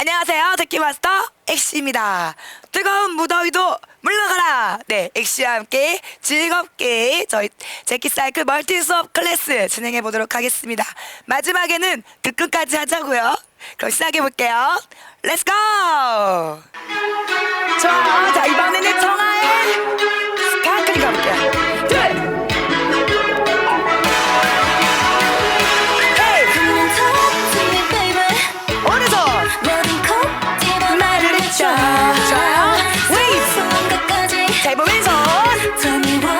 안녕하세요. 재키마스터 엑시입니다. 뜨거운 무더위도 물러가라. 네 엑시와 함께 즐겁게 저희 재키사이클 멀티 수업 클래스 진행해 보도록 하겠습니다. 마지막에는 그 끝까지 하자고요. 그럼 시작해 볼게요. 렛츠고 좋아. 자 이번에는 청하의 스파클 가볼게요 Tell me what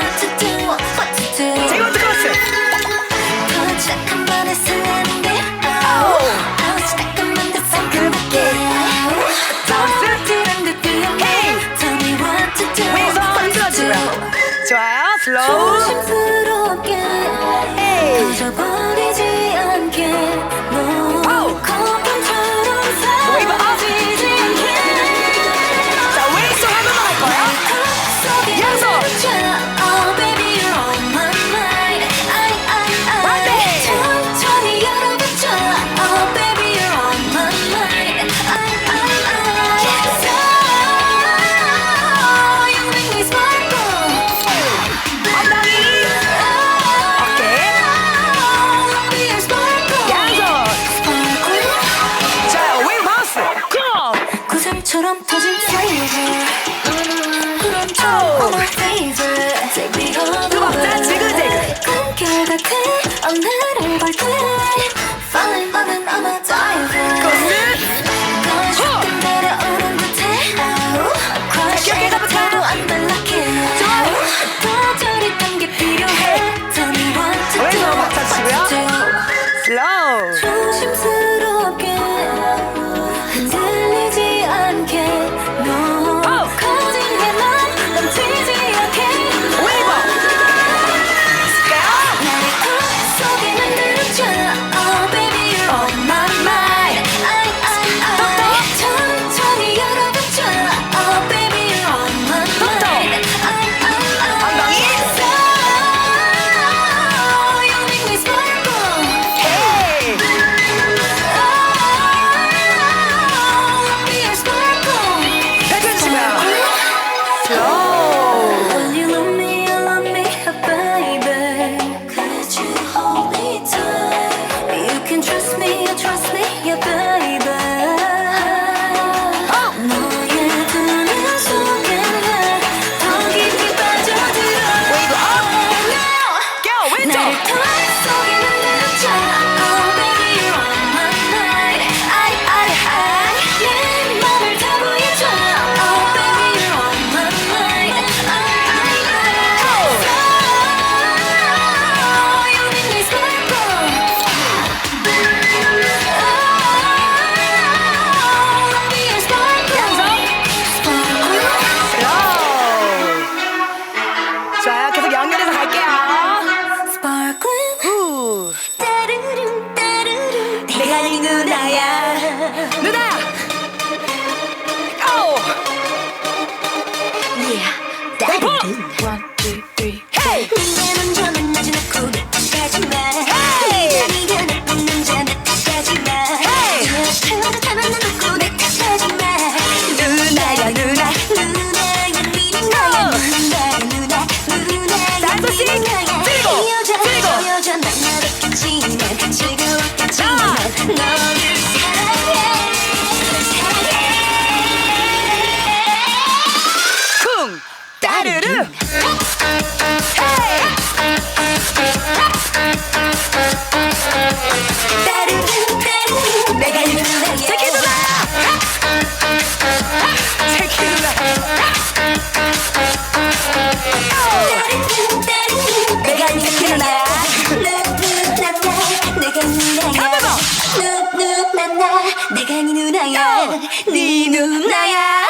누나야.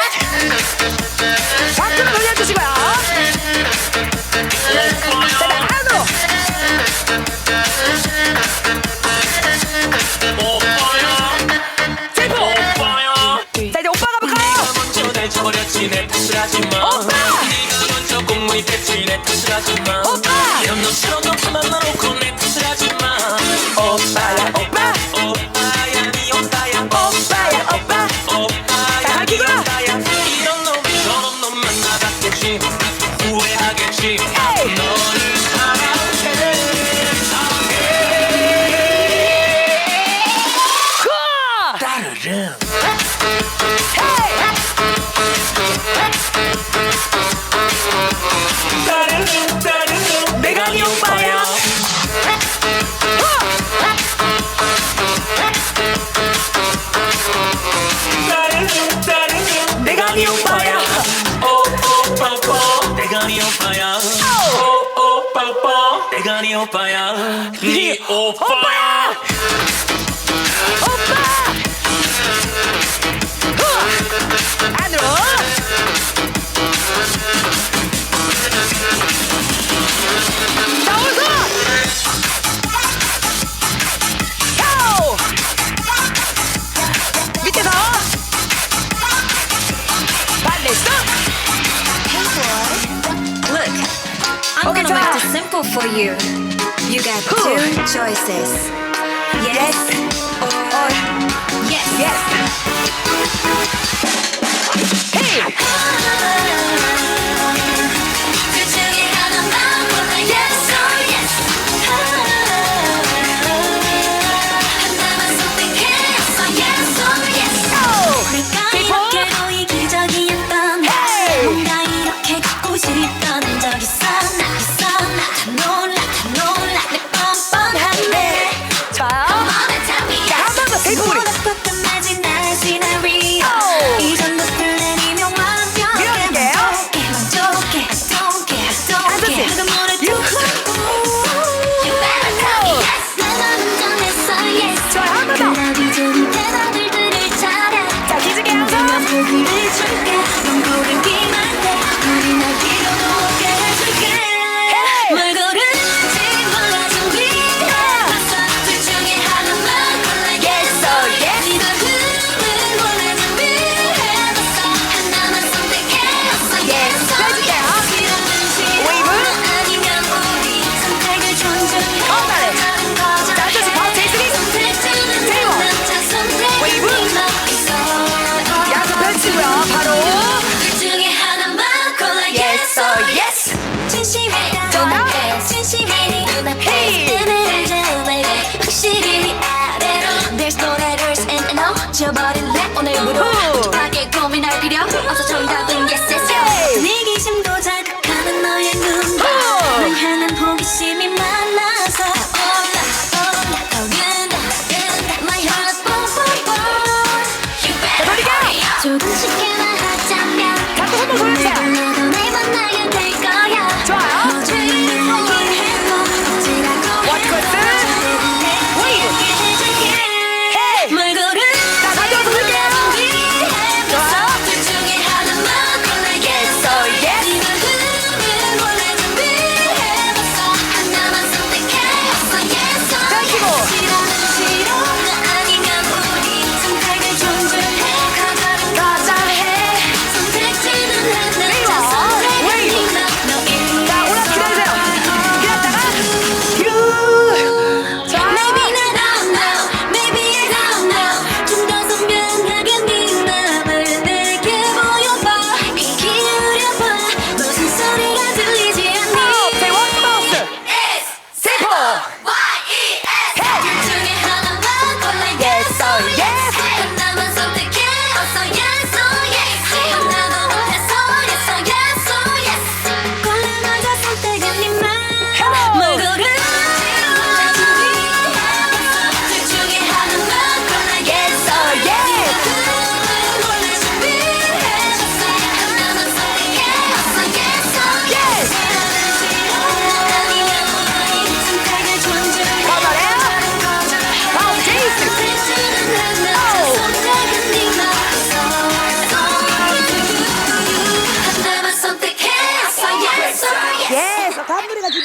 좌측으로 돌려주시고요 짜잔 안으로 제포 자 이제 오빠가 볼까요. 버렸지 내 탓을 하지마. 오빠! 네가 먼저 공무이 됐지 내 탓을 하지마. 오빠! 이런 너 싫어도 가만 놔놓고 후회하겠지 hey. 欧巴 choices. Yes, yes. or yes. yes. Equity.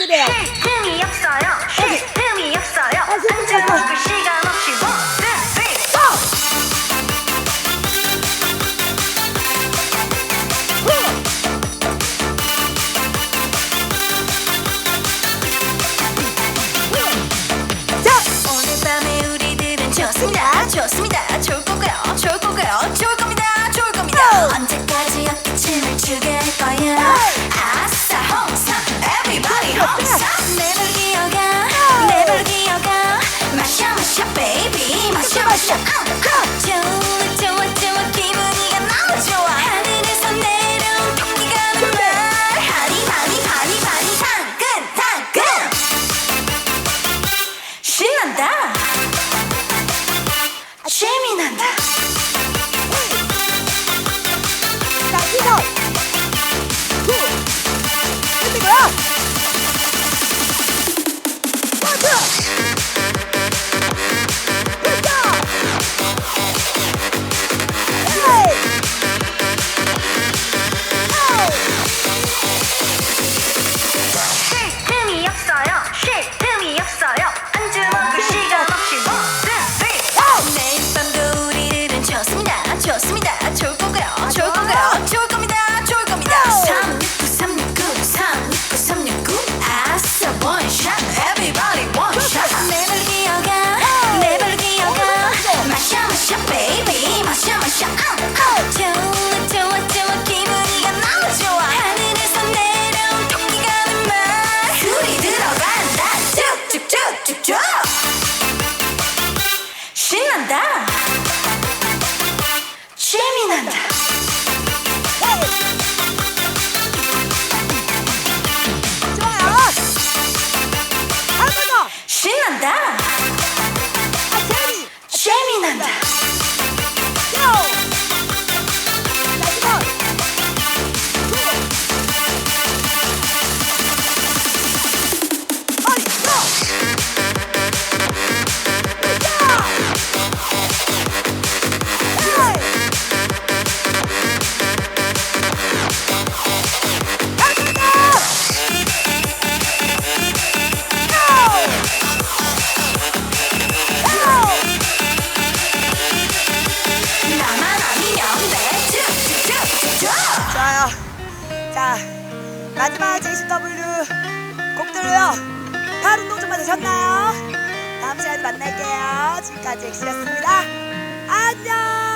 그래요. 네, 흠이 없어요. 네, 흠이 없어요. 앉아. 먹을 그 시간 없이 뭐, 네, 좋을 겁니다. 좋을 겁니다. 언제까지 어깨춤을 추게 할 거야 아 내발 기어가 내발 기어가 마셔 마셔 베이비 마셔 마셔 좋은 보셨나요? 다음 시간에 만날게요. 지금까지 엑시였습니다. 안녕!